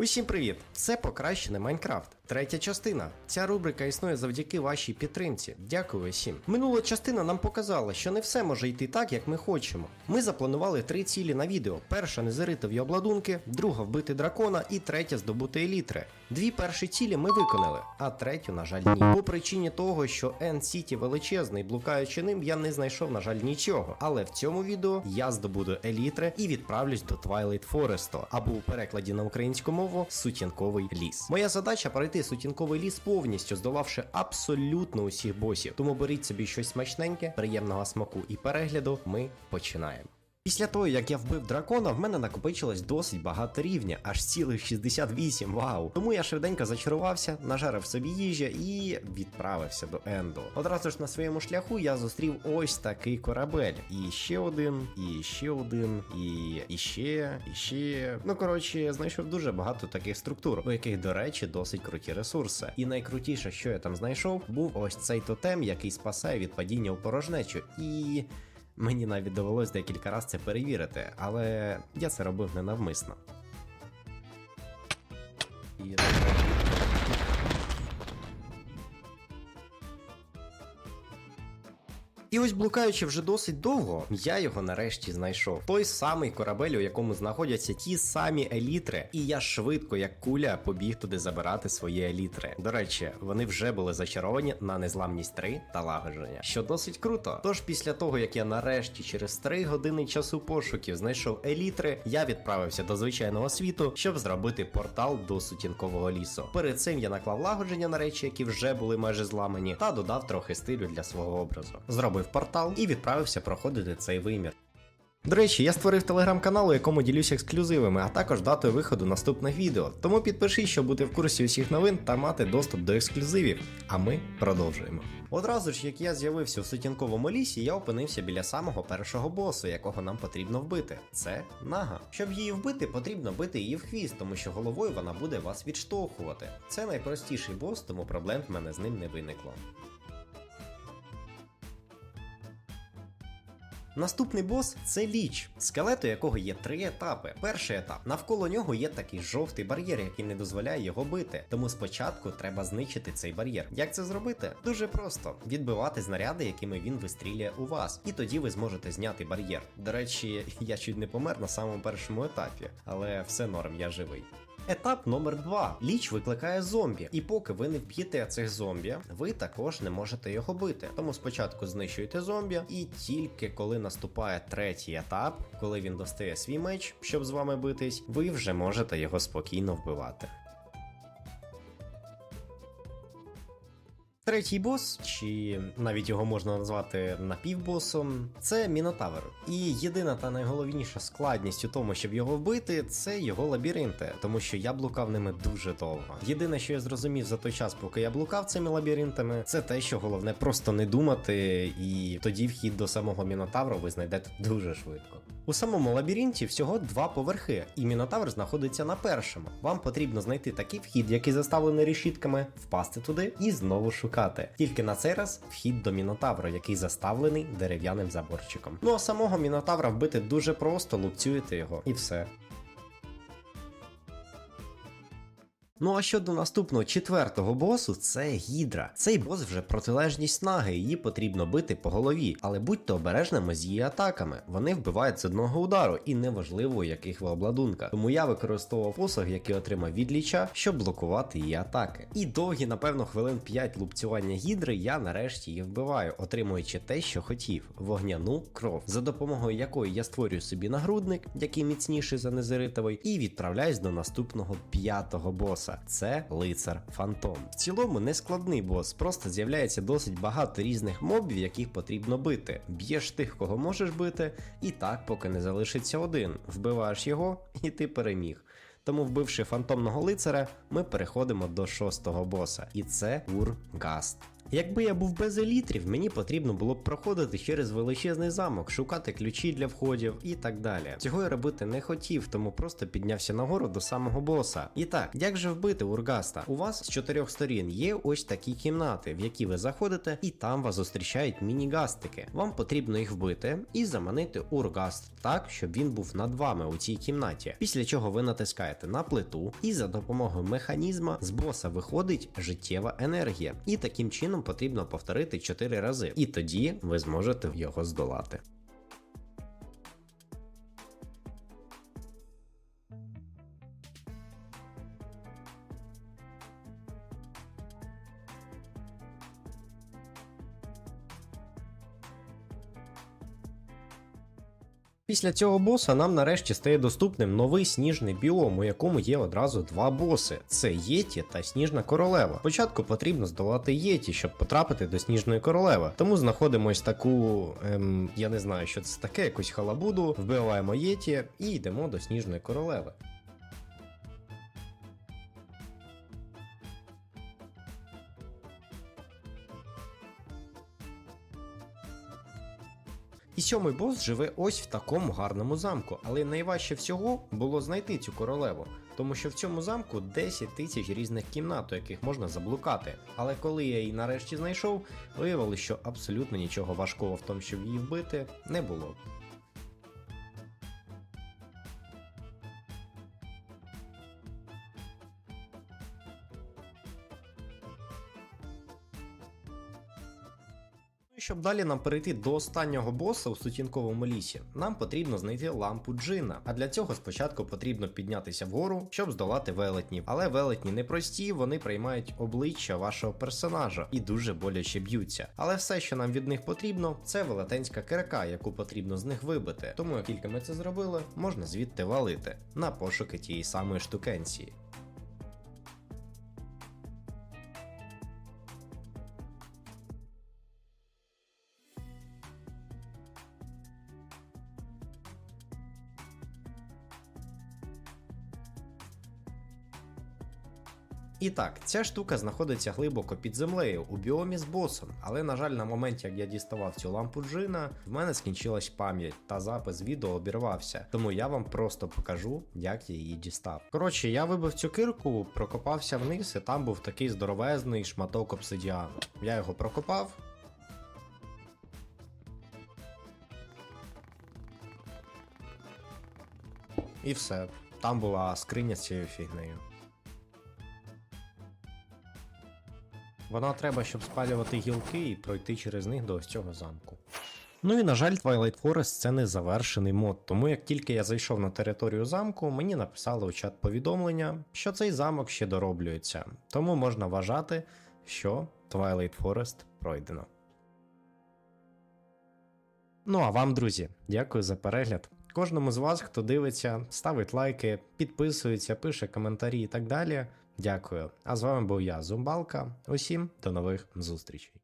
Усім привіт! Це покращений Майнкрафт. Третя частина. Ця рубрика існує завдяки вашій підтримці. Дякую усім. Минула частина нам показала, що не все може йти так, як ми хочемо. Ми запланували три цілі на відео: перша незаритові обладунки, друга вбити дракона і третя здобути елітри. Дві перші цілі ми виконали, а третю, на жаль, ні. По причині того, що End City величезний, блукаючи ним, я не знайшов, на жаль, нічого. Але в цьому відео я здобуду елітри і відправлюсь до Twilight Forest, або у перекладі на українську мову сутінковий ліс. Моя задача пройти сутінковий ліс повністю, здолавши абсолютно усіх босів. Тому беріть собі щось смачненьке, приємного смаку і перегляду. Ми починаємо. Після того, як я вбив дракона, в мене накопичилось досить багато рівня, аж цілих 68, вау. Тому я швиденько зачарувався, нажарив собі їжі і відправився до Енду. Одразу ж на своєму шляху я зустрів ось такий корабель. І ще один, і ще один, і, і ще, і ще. Ну коротше, знайшов дуже багато таких структур, у яких, до речі, досить круті ресурси. І найкрутіше, що я там знайшов, був ось цей тотем, який спасає від падіння у порожнечу. І. Мені навіть довелось декілька разів це перевірити, але я це робив ненавмисно. І... І ось блукаючи вже досить довго, я його нарешті знайшов. Той самий корабель, у якому знаходяться ті самі елітри, і я швидко, як куля, побіг туди забирати свої елітри. До речі, вони вже були зачаровані на незламність 3 та лагодження, що досить круто. Тож після того, як я нарешті через 3 години часу пошуків знайшов елітри, я відправився до звичайного світу, щоб зробити портал до сутінкового лісу. Перед цим я наклав лагодження на речі, які вже були майже зламані, та додав трохи стилю для свого образу. Зробив портал і відправився проходити цей вимір. До речі, я створив телеграм-канал, у якому ділюся ексклюзивами, а також датою виходу наступних відео. Тому підпишись, щоб бути в курсі усіх новин та мати доступ до ексклюзивів. А ми продовжуємо. Одразу ж, як я з'явився у сутінковому лісі, я опинився біля самого першого босу, якого нам потрібно вбити. Це нага. Щоб її вбити, потрібно бити її в хвіст, тому що головою вона буде вас відштовхувати. Це найпростіший бос, тому проблем в мене з ним не виникло. Наступний бос це ліч, скелет, у якого є три етапи. Перший етап навколо нього є такий жовтий бар'єр, який не дозволяє його бити. Тому спочатку треба знищити цей бар'єр. Як це зробити? Дуже просто відбивати знаряди, якими він вистрілює у вас, і тоді ви зможете зняти бар'єр. До речі, я чуть не помер на самому першому етапі, але все норм, я живий. Етап номер 2 Ліч викликає зомбі, і поки ви не вб'єте цих зомбі, ви також не можете його бити. Тому спочатку знищуєте зомбі, і тільки коли наступає третій етап, коли він достає свій меч, щоб з вами битись, ви вже можете його спокійно вбивати. Третій бос, чи навіть його можна назвати напівбосом, це Мінотавр. І єдина та найголовніша складність у тому, щоб його вбити, це його лабіринти, тому що я блукав ними дуже довго. Єдине, що я зрозумів за той час, поки я блукав цими лабіринтами, це те, що головне просто не думати, і тоді вхід до самого Мінотавру ви знайдете дуже швидко. У самому лабіринті всього два поверхи, і Мінотавр знаходиться на першому. Вам потрібно знайти такий вхід, який заставлений решітками, впасти туди і знову шукати. Тільки на цей раз вхід до Мінотавра, який заставлений дерев'яним заборчиком. Ну а самого Мінотавра вбити дуже просто, лупцюєте його і все. Ну а щодо наступного четвертого босу, це Гідра. Цей бос вже протилежність наги, її потрібно бити по голові, але будьте обережними з її атаками. Вони вбивають з одного удару, і неважливо, яких ви обладунках. Тому я використовував посох, який отримав від ліча, щоб блокувати її атаки. І довгі, напевно, хвилин 5 лупцювання гідри я нарешті її вбиваю, отримуючи те, що хотів: вогняну кров, за допомогою якої я створюю собі нагрудник, який міцніший за незеритовий, і відправляюсь до наступного п'ятого боса. Це лицар Фантом. В цілому не складний бос, просто з'являється досить багато різних мобів, яких потрібно бити. Б'єш тих, кого можеш бити, і так, поки не залишиться один. Вбиваєш його, і ти переміг. Тому, вбивши фантомного лицаря, ми переходимо до шостого боса, і це Ургаст. Якби я був без елітрів, мені потрібно було б проходити через величезний замок, шукати ключі для входів і так далі. Цього я робити не хотів, тому просто піднявся нагору до самого боса. І так, як же вбити Ургаста? У вас з чотирьох сторін є ось такі кімнати, в які ви заходите, і там вас зустрічають міні-гастики. Вам потрібно їх вбити і заманити Ургаст так, щоб він був над вами у цій кімнаті. Після чого ви натискаєте на плиту, і за допомогою механізма з боса виходить життєва енергія. І таким чином потрібно повторити 4 рази. І тоді ви зможете його здолати. Після цього боса нам нарешті стає доступним новий сніжний біом, у якому є одразу два боси: це Єті та Сніжна королева. Спочатку потрібно здолати Єті, щоб потрапити до Сніжної королеви. Тому знаходимо ось таку, ем, я не знаю, що це таке, якусь халабуду, вбиваємо Єті і йдемо до Сніжної королеви. І сьомий бос живе ось в такому гарному замку, але найважче всього було знайти цю королеву, тому що в цьому замку 10 тисяч різних кімнат, у яких можна заблукати. Але коли я її нарешті знайшов, виявилося, що абсолютно нічого важкого в тому, щоб її вбити, не було. Щоб далі нам перейти до останнього боса у сутінковому лісі, нам потрібно знайти лампу джина. А для цього спочатку потрібно піднятися вгору, щоб здолати велетнів. Але велетні не прості, вони приймають обличчя вашого персонажа і дуже боляче б'ються. Але все, що нам від них потрібно, це велетенська кирка, яку потрібно з них вибити. Тому як тільки ми це зробили, можна звідти валити на пошуки тієї самої штукенції. І так, ця штука знаходиться глибоко під землею у біомі з босом, але на жаль, на моменті, як я діставав цю лампу джина, в мене скінчилась пам'ять та запис відео обірвався. Тому я вам просто покажу, як я її дістав. Коротше, я вибив цю кирку, прокопався вниз, і там був такий здоровезний шматок обсидіану. Я його прокопав. І все. Там була скриня з цією фігнею. Вона треба, щоб спалювати гілки і пройти через них до ось цього замку. Ну і на жаль, Twilight Forest це не завершений мод, тому як тільки я зайшов на територію замку, мені написали у чат повідомлення, що цей замок ще дороблюється, тому можна вважати, що Twilight Forest пройдено. Ну а вам, друзі, дякую за перегляд. Кожному з вас, хто дивиться, ставить лайки, підписується, пише коментарі і так далі. Дякую. А з вами був я, Зумбалка. Усім до нових зустрічей.